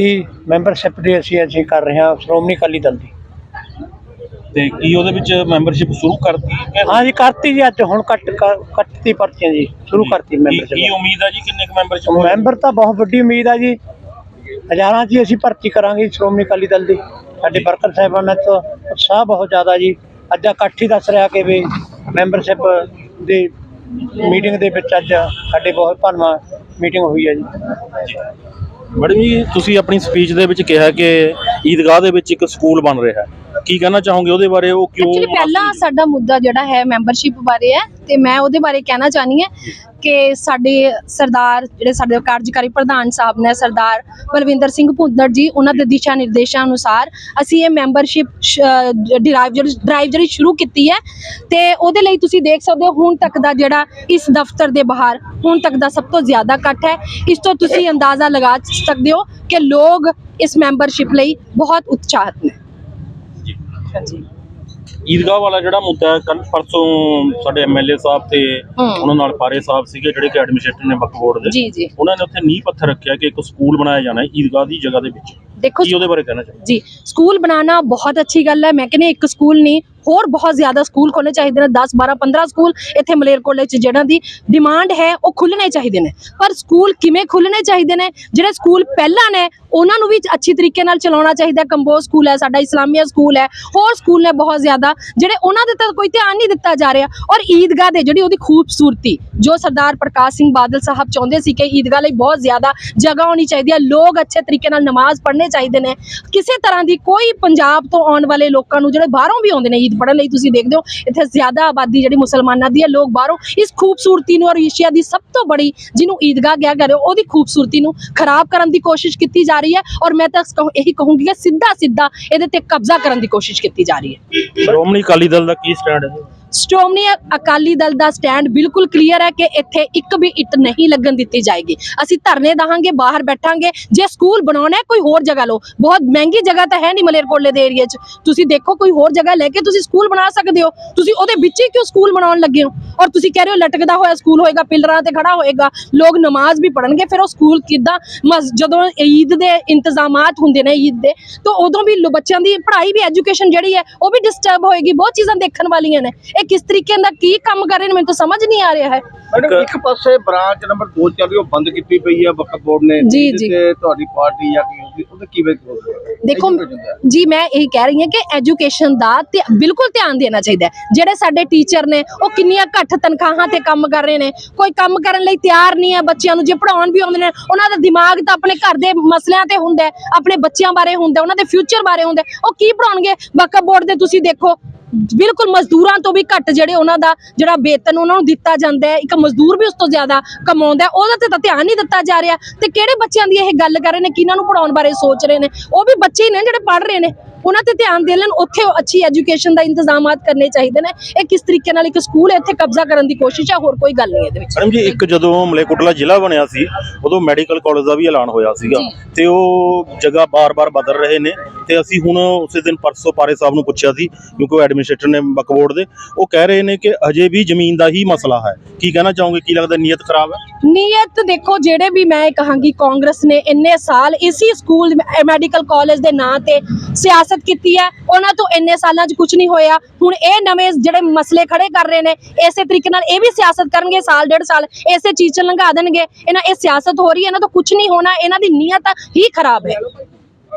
ਭਰਤੀ ਮੈਂਬਰਸ਼ਿਪ ਦੀ ਅਸੀਂ ਅਸੀਂ ਕਰ ਰਹੇ ਹਾਂ ਸ਼੍ਰੋਮਣੀ ਅਕਾਲੀ ਦਲ ਦੀ। ਤੇ ਕੀ ਉਹਦੇ ਵਿੱਚ ਮੈਂਬਰਸ਼ਿਪ ਸ਼ੁਰੂ ਕਰਤੀ ਕਿ ਹਾਂ ਜੀ ਕਰਤੀ ਜੀ ਅੱਜ ਹੁਣ ਕੱਟ ਕੱਟਤੀ ਪਰਚੀਆਂ ਜੀ ਸ਼ੁਰੂ ਕਰਤੀ ਕੀ- ਕੀ ਮੈਂਬਰਸ਼ਿਪ ਉਮੀਦ ਹੈ ਜੀ ਕਿੰਨੇ ਕੁ ਮੈਂਬਰਸ਼ਿਪ ਮੈਂਬਰ ਤਾਂ ਬਹੁਤ ਵੱਡੀ ਉਮੀਦ ਆ ਜੀ। ਹਜ਼ਾਰਾਂ 'ਚ ਅਸੀਂ ਭਰਤੀ ਕਰਾਂਗੇ ਸ਼੍ਰੋਮਣੀ ਅਕਾਲੀ ਦਲ ਦੀ। ਸਾਡੇ ਵਰਕਰ ਸਾਹਿਬਾਨਾਂ ਤੋਂ ਉਤਸ਼ਾਹ ਬਹੁਤ ਜ਼ਿਆਦਾ ਜੀ। ਅੱਜ ਇਕੱਠ ਦੱਸ ਰਿਹਾ ਕਿ ਵੀ ਮੈਂਬਰਸ਼ਿਪ ਦੀ ਮੀਟਿੰਗ ਦੇ ਵਿੱਚ ਅੱਜ ਸਾਡੇ ਬਹੁਤ ਧੰਨਵਾਦ ਮੀਟਿੰਗ ਹੋਈ ਹੈ ਜੀ। ਮੈਡਮ ਜੀ, ਤੁਸੀਂ ਆਪਣੀ ਸਪੀਚ ਦੇ ਵਿੱਚ ਕਿਹਾ ਕਿ ਈਦਗਾਹ ਦੇ ਵਿੱਚ ਇੱਕ ਸਕੂਲ ਬਣ ਰਿਹਾ ਹੈ। ਕੀ ਕਹਿਣਾ ਚਾਹੋਗੇ ਉਹਦੇ ਬਾਰੇ? ਉਹ ਕਿਉਂ ਐਕਚੁਅਲੀ ਪਹਿਲਾ ਸਾਡਾ ਮੁੱਦਾ ਜਿਹੜਾ ਹੈ ਮੈਂਬਰਸ਼ਿਪ ਬਾਰੇ ਹੈ ਤੇ ਮੈਂ ਉਹਦੇ ਬਾਰੇ ਕਹਿਣਾ ਚਾਹਨੀ ਹੈ ਕਿ ਸਾਡੇ ਸਰਦਾਰ ਜਿਹੜੇ ਸਾਡੇ ਕਾਰਜਕਾਰੀ ਪ੍ਰਧਾਨ ਸਾਹਿਬ ਨੇ ਸਰਦਾਰ ਬਲਵਿੰਦਰ ਸਿੰਘ ਭੁੱਦੜ ਜੀ ਉਹਨਾਂ ਦੇ ਦਿਸ਼ਾ ਨਿਰਦੇਸ਼ਾਂ ਅਨੁਸਾਰ ਅਸੀਂ ਇਹ ਮੈਂਬਰਸ਼ਿਪ ਡਰਾਈਵ ਜਿਹੜੀ ਡਰਾਈਵ ਜਿਹੜੀ ਸ਼ੁਰੂ ਕੀਤੀ ਹੈ ਤੇ ਉਹਦੇ ਲਈ ਤੁਸੀਂ ਦੇਖ ਸਕਦੇ ਹੋ ਹੁਣ ਤੱਕ ਦਾ ਜਿਹੜਾ ਇਸ ਦਫ਼ਤਰ ਦੇ ਬਾਹਰ ਹੁਣ ਤੱਕ ਦਾ ਸਭ ਤੋਂ ਜ਼ਿਆਦਾ ਇਕੱਠ ਹੈ। ਇਸ ਤੋਂ ਤੁਸੀਂ ਅੰਦਾਜ਼ਾ ਲਗਾ ਸਕਦੇ ਹੋ ਕਿ ਲੋਕ ਇਸ ਮੈਂਬਰਸ਼ਿਪ ਲਈ ਬਹੁਤ ਉਤਸ਼ਾਹਿਤ ਨੇ। ਹਾਂਜੀ। ਈਦਗਾਹ ਵਾਲਾ ਜਿਹੜਾ ਮੁੱਦਾ ਹੈ ਕੱਲ ਪਰਸੋਂ ਸਾਡੇ ਐਮਐਲਏ ਸਾਹਿਬ ਤੇ। ਉਹਨਾਂ ਨਾਲ ਪਾਰੇ ਸਾਹਿਬ ਸੀਗੇ ਜਿਹੜੇ ਕਿ ਐਡਮਿਨਿਸਟ੍ਰੇਟਰ ਨੇ ਵਕਫ ਬੋਰਡ ਦੇ। ਜੀ ਜੀ। ਉਹਨਾਂ ਨੇ ਉੱਥੇ ਨੀਂਹ ਪੱਥਰ ਰੱਖਿਆ ਕਿ ਇੱਕ ਸਕੂਲ ਬਣਾਇਆ ਜਾਣਾ ਹੈ ਈਦਗਾਹ ਦੀ ਜਗ੍ਹਾ ਦੇ ਵਿੱਚ। ਦੇਖੋ ਕੀ ਉਹਦੇ ਬਾਰੇ ਕਹਿਣਾ ਚਾਹੋਗੇ? ਜੀ ਸਕੂਲ ਬਣਾਉਣਾ ਬਹੁਤ ਅੱਛੀ ਗੱਲ ਹੈ। ਮੈਂ ਕਹਿੰਦੀ ਇੱਕ ਸਕੂਲ ਨਹੀਂ ਹੋਰ ਬਹੁਤ ਜ਼ਿਆਦਾ ਸਕੂਲ ਖੋਲ੍ਹਣੇ ਚਾਹੀਦੇ ਨੇ 10 12 15 ਸਕੂਲ ਇੱਥੇ ਮਲੇਰਕੋਟਲੇ 'ਚ ਜਿਹੜਾ ਦੀ ਡਿਮਾਂਡ ਹੈ, ਉਹ ਖੁੱਲਣੇ ਚਾਹੀਦੇ ਨੇ। ਪਰ ਸਕੂਲ ਕਿਵੇਂ ਖੁੱਲਣੇ ਚਾਹੀਦੇ ਨੇ? ਜਿਹੜੇ ਸਕੂਲ ਪਹਿਲਾਂ ਨੇ, ਉਹਨਾਂ ਨੂੰ ਵੀ ਅੱਛੀ ਤਰੀਕੇ ਨਾਲ ਚਲਾਉਣਾ ਚਾਹੀਦਾ। ਕੰਬੋਜ ਸਕੂਲ ਹੈ, ਸਾਡਾ ਇਸਲਾਮੀਆ ਸਕੂਲ ਹੈ, ਹੋਰ ਸਕੂਲ ਨੇ ਬਹੁਤ ਜ਼ਿਆਦਾ, ਜਿਹੜੇ ਉਹਨਾਂ ਦੇ ਤਾਂ ਕੋਈ ਧਿਆਨ ਨਹੀਂ ਦਿੱਤਾ ਜਾ ਰਿਹਾ। ਔਰ ਈਦਗਾਹ ਦੇ ਜਿਹੜੀ ਉਹਦੀ ਖੂਬਸੂਰਤੀ, ਜੋ ਸਰਦਾਰ ਪ੍ਰਕਾਸ਼ ਸਿੰਘ ਬਾਦਲ ਸਾਹਿਬ ਚਾਹੁੰਦੇ ਸੀ ਕਿ ਈਦਗਾਹ ਲਈ ਬਹੁਤ ਜ਼ਿਆਦਾ ਜਗ੍ਹਾ ਹੋਣੀ ਚਾਹੀਦੀ ਹੈ, ਲੋਕ ਅੱਛੇ ਤਰੀਕੇ ਨਾਲ ਨਮਾਜ਼ ਪੜ੍ਹਨੇ ਚਾਹੀਦੇ ਨੇ। ਕਿਸੇ ਤਰ੍ਹਾਂ ਦੀ ਕੋਈ ਪੰਜਾਬ ਤੋਂ ਆਉਣ ਵਾਲੇ ਲੋਕਾਂ ਨੂੰ ਜਿਹੜੇ ਬਾਹਰੋਂ ਵੀ ਆਉਂਦੇ ਨੇ ਈਦ ਪੜ੍ਹਨ ਲਈ ਤੁਸੀਂ ਦੇਖਦੇ ਹੋ, ਇੱਥੇ ਜ਼ਿਆਦਾ ਆਬਾਦੀ ਜਿਹੜੀ ਮੁਸਲਮਾਨਾਂ ਦੀ ਹੈ, ਲੋਕ ਬਾਹਰੋਂ ਇਸ ਖੂਬਸੂਰਤੀ ਨੂੰ ਔਰ ਏਸ਼ੀਆ ਦੀ ਸਭ ਤੋਂ ਬੜੀ ਜਿਹਨੂੰ ਈਦਗਾਹ ਕਿਹਾ ਕਰ ਉਹਦੀ ਖੂਬਸੂਰਤੀ ਨੂੰ ਖਰਾਬ ਕਰਨ ਦੀ ਕੋਸ਼ਿਸ਼ ਕੀਤੀ ਜਾ ਰਹੀ ਹੈ ਔਰ ਮੈਂ ਤਾਂ ਇਹੀ ਕਹੂੰਗੀ ਕਿ ਸਿੱਧਾ ਸਿੱਧਾ ਇਹਦੇ ਤੇ ਕਬਜ਼ਾ ਕਰਨ ਦੀ ਕੋਸ਼ਿਸ਼ ਕੀਤੀ ਜਾ ਰਹੀ ਹੈ। ਸ਼੍ਰੋਮਣੀ ਅਕਾਲੀ ਦਲ ਦਾ ਕੀ ਸਟੈਂਡ ਹੈ? ਸ਼੍ਰੋਮਣੀ ਅਕਾਲੀ ਦਲ ਦਾ ਸਟੈਂਡ ਬਿਲਕੁਲ ਕਲੀਅਰ ਹੈ ਕਿ ਇੱਥੇ ਇੱਕ ਵੀ ਇੱਟ ਨਹੀਂ ਲੱਗਣ ਦਿੱਤੀ ਜਾਏਗੀ। ਅਸੀਂ ਧਰਨੇ ਦਹਾਂਗੇ ਬਾਹਰ ਬੈਠਾਂਗੇ। ਜੇ ਸਕੂਲ ਬਣਾਉਣਾ ਕੋਈ ਹੋਰ ਜਗ੍ਹਾ ਲਓ। ਬਹੁਤ ਮਹਿੰਗੀ ਜਗ੍ਹਾ ਤਾਂ ਹੈ ਨਹੀਂ ਮਲੇਰਕੋਟਲੇ ਦੇ ਏਰੀਆ 'ਚ। ਤੁਸੀਂ ਦੇਖੋ, ਕੋਈ ਹੋਰ ਜਗ੍ਹਾ ਲੈ ਕੇ ਤੁਸੀਂ ਸਕੂਲ ਬਣਾ ਸਕਦੇ ਹੋ। ਤੁਸੀਂ ਉਹਦੇ ਵਿੱਚ ਹੀ ਕਿਉਂ ਸਕੂਲ ਬਣਾਉਣ ਲੱਗੇ ਹੋ? ਔਰ ਤੁਸੀਂ ਕਹਿ ਰਹੇ ਹੋ ਲਟਕਦਾ ਹੋਇਆ ਸਕੂਲ ਹੋਏਗਾ, ਪਿਲਰਾਂ ਤੇ ਖੜਾ ਹੋਏਗਾ। ਲੋਕ ਨਮਾਜ਼ ਵੀ ਪੜਨਗੇ ਫਿਰ ਉਹ ਸਕੂਲ ਕਿੱਦਾਂ? ਜਦੋਂ ਈਦ ਦੇ ਇੰਤਜ਼ਾਮਾਤ ਹੁੰਦੇ ਨੇ ਈਦ ਦੇ, ਤਾਂ ਉਦੋਂ ਵੀ ਬੱਚਿਆਂ ਦੀ ਪੜ੍ਹਾਈ ਵੀ, ਐਜੂਕੇਸ਼ਨ ਜਿਹੜੀ ਹੈ, ਉਹ ਵੀ ਡਿਸਟਰਬ ਹੋਏਗੀ। ਬਹੁਤ ਚੀਜ਼ਾਂ ਦੇਖਣ ਵਾਲੀਆਂ ਨੇ। ਇਹ ਕਿਸ ਤਰੀਕੇ ਦਾ ਕੀ ਕੰਮ ਕਰ ਰਹੇ ਨੇ ਮੈਨੂੰ ਤਾਂ ਸਮਝ ਨਹੀਂ ਆ ਰਿਹਾ ਹੈ ਮੈਡਮ ਇੱਕ ਪਾਸੇ ਬ੍ਰਾਂਚ ਨੰਬਰ 2 ਚੱਲ ਰਹੀ ਉਹ ਬੰਦ ਕੀਤੀ ਪਈ ਹੈ ਵਕਫ ਬੋਰਡ ਨੇ ਜੀ, ਜੀ। ਤੇ ਤੁਹਾਡੀ ਪਾਰਟੀ ਜਾਂ ਕੀ ਉਹਦੀ ਉਹਦੇ ਕਿਵੇਂ ਦੇਖੋ। ਜੀ ਮੈਂ ਇਹ ਕਹਿ ਰਹੀ ਹਾਂ ਕਿ ਐਜੂਕੇਸ਼ਨ ਦਾ ਤੇ ਬਿਲਕੁਲ ਧਿਆਨ ਦੇਣਾ ਚਾਹੀਦਾ ਹੈ ਜਿਹੜੇ ਸਾਡੇ ਟੀਚਰ ਨੇ ਉਹ ਕਿੰਨੀਆਂ ਘੱਟ ਤਨਖਾਹਾਂ ਤੇ ਕੰਮ ਕਰ ਰਹੇ ਨੇ ਕੋਈ ਕੰਮ ਕਰਨ ਲਈ ਤਿਆਰ ਨਹੀਂ ਹੈ ਬੱਚਿਆਂ ਨੂੰ ਜੇ ਪੜਾਉਣ ਵੀ ਆਉਂਦੇ ਨੇ ਉਹਨਾਂ ਦਾ ਦਿਮਾਗ ਤਾਂ ਆਪਣੇ ਘਰ ਦੇ ਮਸਲਿਆਂ ਤੇ ਹੁੰਦਾ ਹੈ, ਆਪਣੇ ਬੱਚਿਆਂ ਬਾਰੇ ਹੁੰਦਾ ਉਹਨਾਂ ਦੇ ਫਿਊਚਰ ਬਾਰੇ ਹੁੰਦਾ। ਉਹ ਕੀ ਪੜਾਉਣਗੇ ਵਕਫ ਬੋਰਡ ਦੇ ਤੁਸੀਂ ਦੇਖੋ ਬਿਲਕੁਲ ਮਜ਼ਦੂਰਾਂ ਤੋਂ ਵੀ ਘੱਟ ਜਿਹੜੇ ਉਹਨਾਂ ਦਾ ਜਿਹੜਾ ਵੇਤਨ ਉਹਨਾਂ ਨੂੰ ਦਿੱਤਾ ਜਾਂਦਾ ਹੈ, ਇੱਕ ਮਜ਼ਦੂਰ ਵੀ ਉਸ ਤੋਂ ਜ਼ਿਆਦਾ ਕਮਾਉਂਦਾ ਹੈ, ਉਹਦੇ ਤੇ ਤਾਂ ਧਿਆਨ ਨਹੀਂ ਦਿੱਤਾ ਜਾ ਰਿਹਾ ਤੇ ਕਿਹੜੇ ਬੱਚਿਆਂ ਦੀ ਇਹ ਗੱਲ ਕਰ ਰਹੇ ਨੇ, ਕਿਹਨਾਂ ਨੂੰ ਪੜਾਉਣ ਬਾਰੇ ਸੋਚ ਰਹੇ ਨੇ? ਉਹ ਵੀ ਬੱਚੇ ਹੀ ਨੇ ਜਿਹੜੇ ਪੜ ਰਹੇ ਨੇ। ਉਹਨਾਂ ਤੇ ਧਿਆਨ ਦੇ ਲੈਣ ਉੱਥੇ ਉਹ ਅੱਛੀ ਐਜੂਕੇਸ਼ਨ ਦਾ ਇੰਤਜ਼ਾਮਾਤ ਕਰਨੇ ਚਾਹੀਦੇ ਨੇ। ਇਹ ਕਿਸ ਤਰੀਕੇ ਨਾਲ ਇੱਕ ਸਕੂਲ ਇੱਥੇ ਕਬਜ਼ਾ ਕਰਨ ਦੀ ਕੋਸ਼ਿਸ਼ ਹੈ ਹੋਰ ਕੋਈ ਗੱਲ ਨਹੀਂ ਇਹਦੇ ਵਿੱਚ। ਮੈਡਮ ਜੀ ਇੱਕ ਜਦੋਂ ਮਲੇਕੋਟਲਾ ਜ਼ਿਲ੍ਹਾ ਬਣਿਆ ਸੀ ਉਦੋਂ ਮੈਡੀਕਲ ਕਾਲਜ ਦਾ ਵੀ ਐਲਾਨ ਹੋਇਆ ਸੀਗਾ। ਤੇ ਉਹ ਜਗ੍ਹਾ ਬਾਰ-ਬਾਰ ਬਦਲ ਰਹੇ ਨੇ। ਤੇ ਅਸੀਂ ਹੁਣ ਉਸੇ ਦਿਨ ਪਰਸੋਂ ਪਾਰੇ ਸਾਹਿਬ ਨੂੰ ਪੁੱਛਿਆ ਸੀ ਕਿਉਂਕਿ ਉਹ ਐਡਮਿਨਿਸਟ੍ਰੇਟਰ ਨੇ ਵਕਫ ਬੋਰਡ ਦੇ। ਉਹ ਕਹਿ ਰਹੇ ਨੇ ਕਿ ਅਜੇ ਵੀ ਜ਼ਮੀਨ ਦਾ ਹੀ ਮਸਲਾ ਹੈ। ਕੀ ਕਹਿਣਾ ਚਾਹੋਗੇ? ਕੀ ਲੱਗਦਾ ਨੀਅਤ ਖਰਾਬ ਹੈ? ਨੀਅਤ ਦੇਖੋ ਜਿਹੜੇ ਵੀ ਮੈਂ ਕਹਾਂਗੀ ਕਾਂਗਰਸ ਨੇ ਇੰਨੇ ਸਾਲ ਇਸੀ ਸਕੂਲ ਮੈਡੀਕਲ ਕਾਲਜ ਦੇ ਨਾਂ ਤੇ ਸਿਆਸਤ ਕੀਤੀ ਹੈ ਉਹਨਾਂ ਤੋਂ ਇੰਨੇ ਸਾਲਾਂ 'ਚ ਕੁਝ ਨਹੀਂ ਹੋਇਆ। ਹੁਣ ਇਹ ਨਵੇਂ ਜਿਹੜੇ ਮਸਲੇ ਖੜੇ ਕਰ ਰਹੇ ਨੇ, ਇਸੇ ਤਰੀਕੇ ਨਾਲ ਇਹ ਵੀ ਸਿਆਸਤ ਕਰਨਗੇ, ਸਾਲ, ਡੇਢ ਸਾਲ, ਇਸੇ ਚੀਜ਼ 'ਚ ਲੰਘਾ ਦੇਣਗੇ। ਇਹਨਾਂ, ਇਹ ਸਿਆਸਤ ਹੋ ਰਹੀ ਹੈ, ਇਹਨਾਂ ਤੋਂ ਕੁਝ ਨਹੀਂ ਹੋਣਾ, ਇਹਨਾਂ ਦੀ ਨੀਅਤ ਹੀ ਖਰਾਬ ਹੈ।